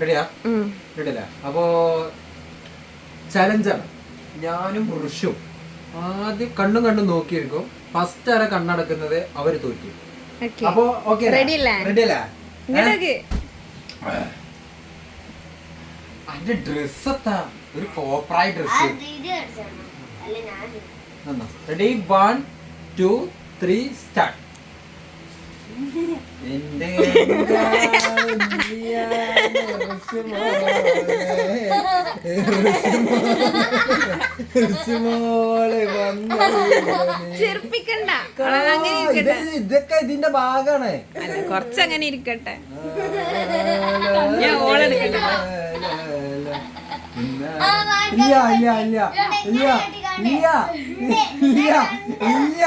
റെഡിയാ. റെഡിയല്ല അപ്പോ ചലഞ്ചാണ് ഞാനും ഋഷും ആദ്യം കണ്ണും കണ്ണും നോക്കിയിരിക്കും. ഫസ്റ്റ് ആരെ കണ്ണടക്കുന്നത്? അവർ തോറ്റു. ഓക്കേ. അപ്പോ ഓക്കെ? റെഡിയല്ലേ. അതിന്റെ ഡ്രസ് എത്താ? ഒരു കോപ്പറായ dress ready one two three start ഇരിക്കട്ടെ. ഇതൊക്കെ ഇതിന്റെ ഭാഗാണ്. അല്ല കൊറച്ചങ്ങനെ ഇരിക്കട്ടെ. ഞാൻ ഓളെടുക്കട്ടെ. ഇല്ല ഇല്ല ഇല്ല ഇല്ല ഇല്ല ഇല്ല. ഇല്ല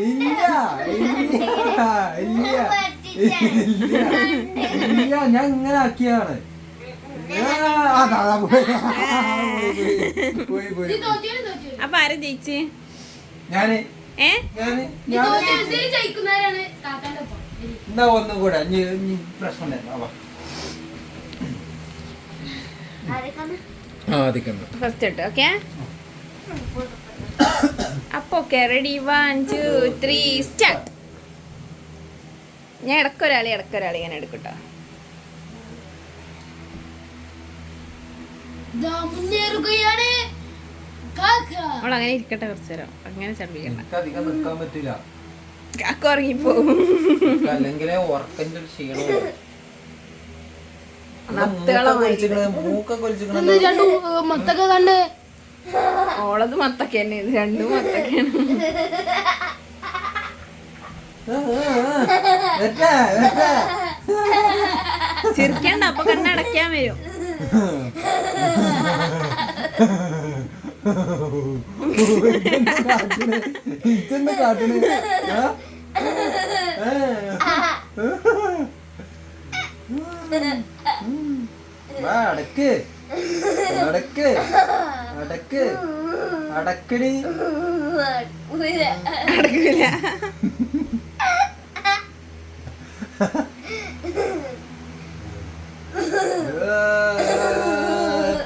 ഇല്ല ഇല്ല ഇല്ല ഇല്ല. ഞാൻ ഇങ്ങനെ ആക്കിയാണ് ഒന്നും ഫസ്റ്റ് ഇട്ട് അപ്പൊ okay ready one two three start ഞാൻ ഇടക്കൊരാളി ഇടക്കൊരാളി ഇങ്ങനെ എടുക്കട്ടോ. ദാ മുന്നേറുകയാണ്. കാക്ക. അവൾ അങ്ങനെ ഇരിക്കട്ടെ കുറച്ചു നേരം. അങ്ങനെ ചടിപ്പിക്കണ്ട എനിക്ക് നിൽക്കാൻ പറ്റില്ല. കാക്ക ഉറങ്ങിപ്പോവും. അല്ലെങ്കിലേ ഉറക്കന്റെ ഒരു നത്തുകളെ മൂക്കൊക്കെ കണ്ട് ഓളത് മത്തക്ക തന്നെ ഇത് രണ്ടും മത്തക്കാണ് ചിരിക്കണ്ട അപ്പൊ കണ്ണടയ്ക്കാൻ വരും. ഇതെന്താ? വാ, അടക്ക്. അടക്ക്. അടക്ക് അടക്കടി അടക്കൂല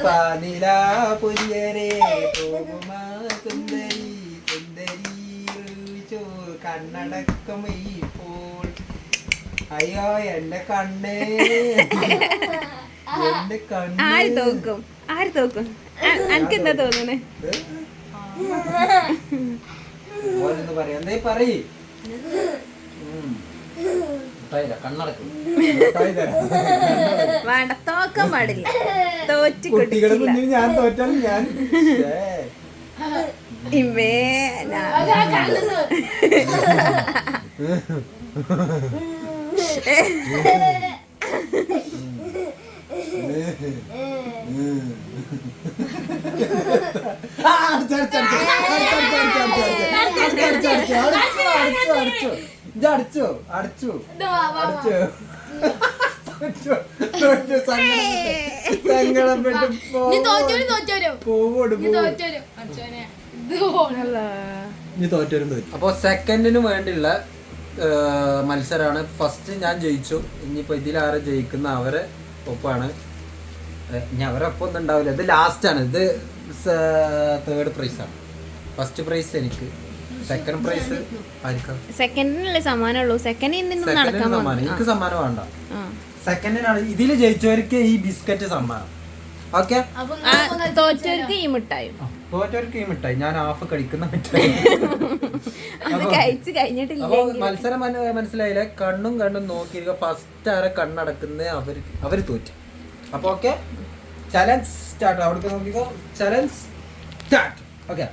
പാനിലാ പുരിയരെ പോകുമാ സുന്ദരി സുന്ദരി കണ്ണടക്കം ഇപ്പോൾ. അയ്യോ എന്റെ കണ്ണേ. എന്റെ കണ്ണ്. ആര് തോക്കും? ആര് തോക്കും? അനക്ക് എന്താ തോന്നണേ വേണ്ട തോക്കാൻ പാടില്ല. തോറ്റ് കുട്ടികളെ മുന്നിൽ ഞാൻ തോറ്റാലും ഞാൻ. ഇവേ ഞാൻ അപ്പൊ സെക്കൻഡിന് വേണ്ടിയുള്ള മത്സരമാണ് ഫസ്റ്റ് ഞാൻ ജയിച്ചു. ഇനിയിപ്പോ ഇതിലാരെ ജയിക്കുന്ന അവരെ ഒപ്പാണ്. ഇനി അവരൊപ്പം ഒന്നും ഉണ്ടാവില്ല. ഇത് ലാസ്റ്റ് ആണ്. ഇത് തേർഡ് പ്രൈസ് ആണ്. ഫസ്റ്റ് പ്രൈസ് എനിക്ക്. സെക്കൻഡ് പ്രൈസ് സെക്കൻഡിനല്ലേ സമ്മാനമുള്ളൂ. സെക്കൻഡിന് സമ്മാനം. എനിക്ക് സമ്മാനം വേണ്ട. സെക്കൻഡിനാണ് ഇതിൽ ജയിച്ചവർക്ക് ഈ ബിസ്ക്കറ്റ് സമ്മാനം. ഓക്കെ തോറ്റവർക്ക് ഈ മിഠായി. തോറ്റവർക്ക് ഈ മിഠായി. ഞാൻ ഹാഫ് കഴിക്കുന്ന മിഠായി. അത് കഴിച്ച് കഴിഞ്ഞിട്ടില്ല അപ്പൊ മത്സരം മനസ്സിലായില്ല മനസ്സിലായില്ലേ? കണ്ണും കണ്ണും നോക്കിയിരിക്കുക. ഫസ്റ്റ് ആരെ കണ്ണടക്കുന്ന? അവർ അവർ തോറ്റു. അപ്പൊ ഓക്കെ ചലഞ്ച് സ്റ്റാർട്ട് അവിടുത്തെ നോക്കിക്കോ. ചലഞ്ച് സ്റ്റാർട്ട് ഓക്കെ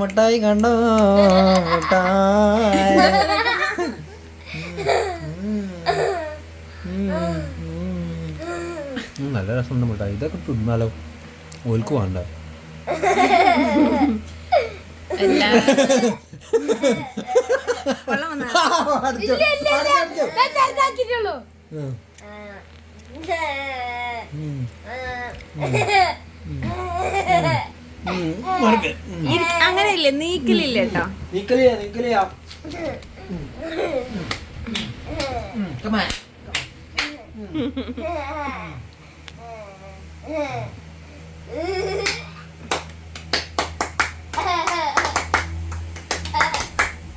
മുട്ടായി കണ്ടോ? മുട്ടായി. നല്ല രസം മുട്ടായി. ഇതൊക്കെ തിന്നാലോ. ഓൽക്ക് വേണ്ട. അങ്ങനെയല്ലേ? നീക്കലില്ലേട്ടോ നീക്കലിയാ നീക്കലിയാ. നിക്കലിയാ കമാ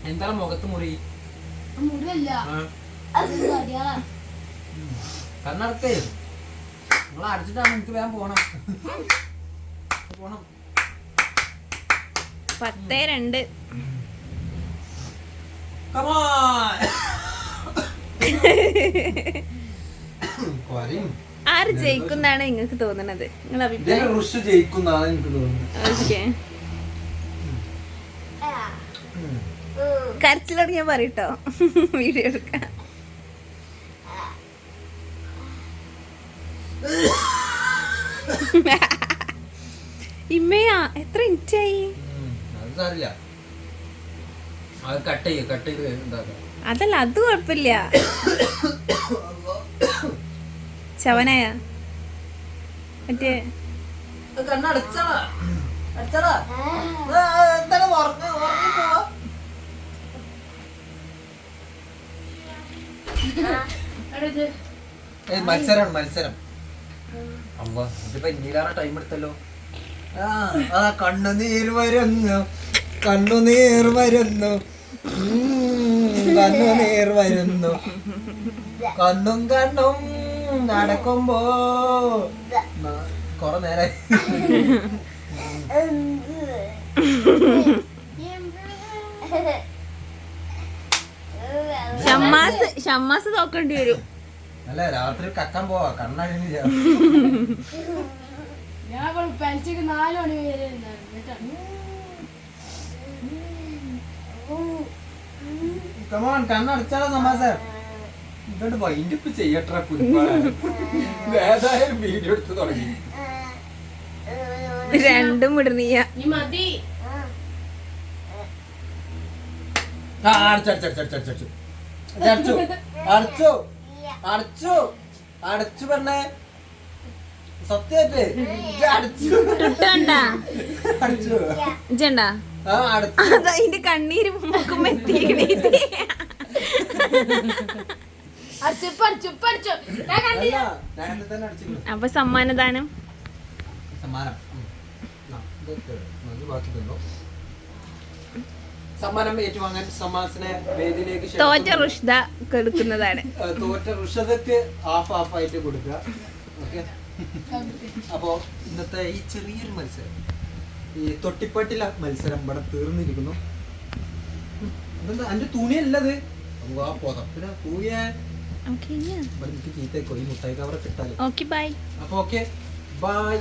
എന്താണ് മുഖത്ത് മുറി? കണ്ണടക്കേ. നിങ്ങൾ അടിച്ചിട്ടാണ് എനിക്ക് വേഗം പോണം. പോണം. പത്തേ രണ്ട്. കൊരയും ആര് ജയിക്കുന്നാണ് നിങ്ങൾക്ക് തോന്നുന്നത് നിങ്ങളെ അഭിപ്രായം ജയിക്കുന്നാണ് തോന്നുന്നത്. കരച്ചിലാണ് ഞാൻ പറയട്ടോ. വീഡിയോ എടുക്കാം ഇമ്മയാ എത്ര ഇഞ്ചായി കട്ട് ചെയ്യ കട്ട് ചെയ്ത് ഉണ്ടാക്കാം അതല്ല അത് കുഴപ്പമില്ല. ചവനായ. മറ്റേ മത്സരമാണ് മത്സരം അമ്മ ഇതിപ്പോ ഇന്നീലാറെ ടൈം എടുത്തല്ലോ? ആ ആ കണ്ണുനീർ വരുന്നു. കണ്ണുനീർ വരുന്നു. കണ്ണുനീർ വരുന്നു. കണ്ണും കണ്ണും നടക്കുമ്പോ കൊറേ നേരം ഷമ്മാസ് ഷമ്മാസ് തോക്കേണ്ടി വരും. അല്ല രാത്രി കക്കാൻ പോവാ. കണ്ണഴിഞ്ഞ ഞാൻ പെൽച്ചക്ക് നാല് മണി വരെ കമോൺ എടുത്ത് തുടങ്ങി. രണ്ടും അതിന്റെ കണ്ണീര് മൂക്കും അപ്പൊ സമ്മാനദാനം? വേദിയിലേക്ക് തോറ്റ റുഷ്ദ കൊടുക്കുന്നതാണ്. തോറ്റ റുഷദക്ക് ഹാഫ് ഹാഫ് ആയിട്ട് കൊടുക്കുക. അപ്പോ ഇന്നത്തെ ഈ ചെറിയൊരു മത്സരം. ഈ തൊട്ടിപ്പാട്ടില മത്സരം. ഇവിടെ തീർന്നിരിക്കുന്നു. അതെന്താ അന്റെ തുണിയല്ലത്? ചീത്ത കോയി മുട്ടായി കവറൊക്കെ ബൈ അപ്പൊ ഓക്കെ ബൈ